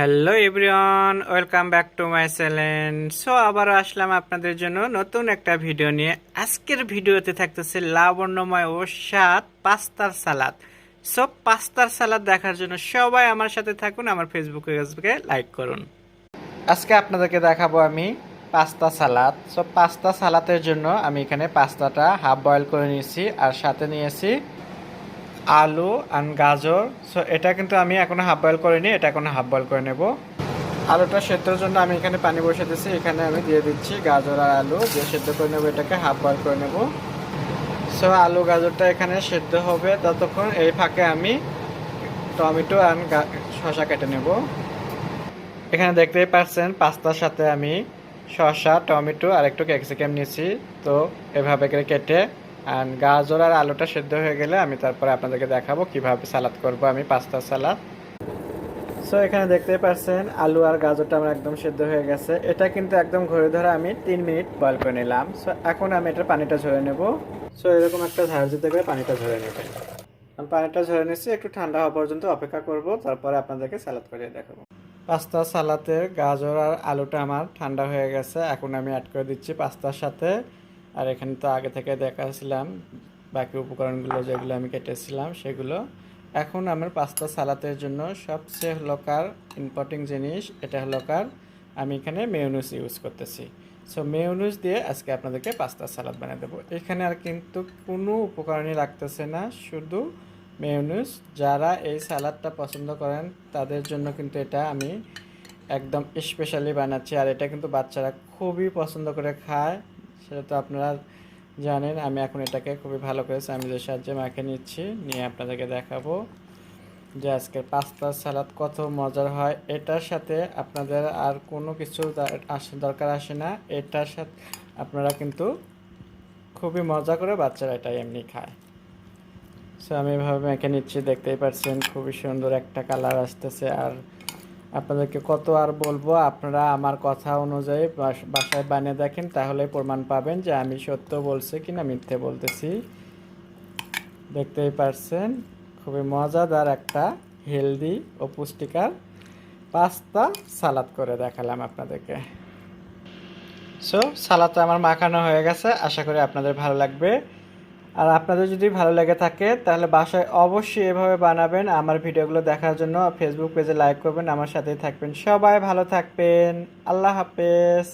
Hello everyone welcome back to my channel so আবারও আসলাম আপনাদের জন্য নতুন একটা ভিডিও নিয়ে। আজকের ভিডিওতে থাকতেছে লাবণ্যময় ও স্বাদ পাস্তার সালাদ। সো পাস্তার সালাদ দেখার জন্য সবাই আমার সাথে থাকুন, আমার ফেসবুকে ফেসবুকে লাইক করুন। আজকে আপনাদেরকে দেখাবো আমি পাস্তা সালাদ। সো পাস্তা সালাদের জন্য আমি এখানে পাস্তাটা হাফ বয়েল করে নিয়েছি, আর সাথে নিয়েছি আলু অ্যান্ড গাজর। সো এটা কিন্তু আমি এখনও হাফ বয়েল করিনি, এটা এখন হাফ বয়েল করে নেব। আলুটা সেদ্ধর জন্য আমি এখানে পানি বসে দিচ্ছি এখানে আমি দিয়ে দিচ্ছি গাজর আর আলু। দিয়ে সেদ্ধ করে নেব, এটাকে হাফ বয়েল করে নেব। সো আলু, গাজরটা এখানে সেদ্ধ হবে। ততক্ষণ এই ফাঁকে আমি টমেটো অ্যান্ড শসা কেটে নেব। এখানে দেখতেই পাচ্ছেন, পাস্তার সাথে আমি শসা, টমেটো আর একটু ক্যাপসিকাম নিয়েছি। তো, এভাবে করে কেটে আর গাজর আর আলুটা সেদ্ধ হয়ে গেলে আমি তারপরে আপনাদেরকে দেখাবো কীভাবে সালাদ করব আমি পাস্তার সালাদ। সো এখানে দেখতেই পাচ্ছেন আলু আর গাজরটা আমার একদম সেদ্ধ হয়ে গেছে। এটা কিন্তু একদম ঘরে ধরে আমি তিন মিনিট বয়েল করে নিলাম। সো এখন আমি এটার পানিটা ঝরে নেব। সো এরকম একটা ঝাড় করে পানিটা ঝরে নেবেন পানিটা ঝরে নিচ্ছি একটু ঠান্ডা হওয়া পর্যন্ত অপেক্ষা করব, তারপরে আপনাদেরকে সালাদ করে দেখাবো। পাস্তা সালাতের গাজর আর আলুটা আমার ঠান্ডা হয়ে গেছে। এখন আমি অ্যাড করে দিচ্ছি পাস্তার সাথে। আর এখানে তো আগে থেকে দেখাছিলাম বাকি উপকরণগুলো যেগুলো আমি কেটেছিলাম সেগুলো। এখন আমার পাস্তা সালাতের জন্য সবচেয়ে হলো কার ইম্পর্টিং জিনিস এটা হলো কার আমি এখানে মেয়নুস ইউজ করতেছি। সো মেয়নুস দিয়ে আজকে আপনাদেরকে পাস্তা সালাদ বানিয়ে দেবো। এখানে আর কিন্তু কোনো উপকরণই লাগতেছে না, শুধু মেয়নুস যারা এই সালাদটা পছন্দ করেন, তাদের জন্য কিন্তু এটা আমি একদম স্পেশালি বানাচ্ছি। আর এটা কিন্তু বাচ্চারা খুবই পছন্দ করে খায়। সেটা তো আপনারা জানেন, আমি এখন এটাকে খুবই ভালো করে স্যামিজের সাহায্যে মাখে নিচ্ছি, নিয়ে আপনাদেরকে দেখাবো যে আজকের পাস্তার সালাদ কত মজার হয়। এটার সাথে আপনাদের আর কোনো কিছু দরকার আসে না। এটার সাথে আপনারা কিন্তু খুবই মজা করে বাচ্চারা এটা এমনি খায়। সো আমি এভাবে মেখে নিচ্ছি, দেখতেই পাচ্ছেন খুবই সুন্দর একটা কালার আসতেছে। আর আপনাদেরকে কত আর বলব, আপনারা আমার কথা অনুযায়ী বাস- বাসায় বানিয়ে দেখেন, তাহলে প্রমাণ পাবেন যে আমি সত্য বলছি কিনা মিথ্যে বলতেছি। দেখতেই পারছেন, খুবই মজাদার একটা হেলদি ও পুষ্টিকর পাস্তা সালাদ করে দেখালাম আপনাদেরকে। সো সালাদটা আমার মাখানো হয়ে গেছে, আশা করি আপনাদের ভালো লাগবে। আর আপনাদের যদি ভালো লেগে থাকে, তাহলে বাসায় অবশ্যই এভাবে বানাবেন। আমার ভিডিওগুলো দেখার জন্য ফেসবুক পেজে লাইক করবেন, আমার সাথেই থাকবেন। সবাই ভালো থাকবেন। আল্লাহ হাফেজ।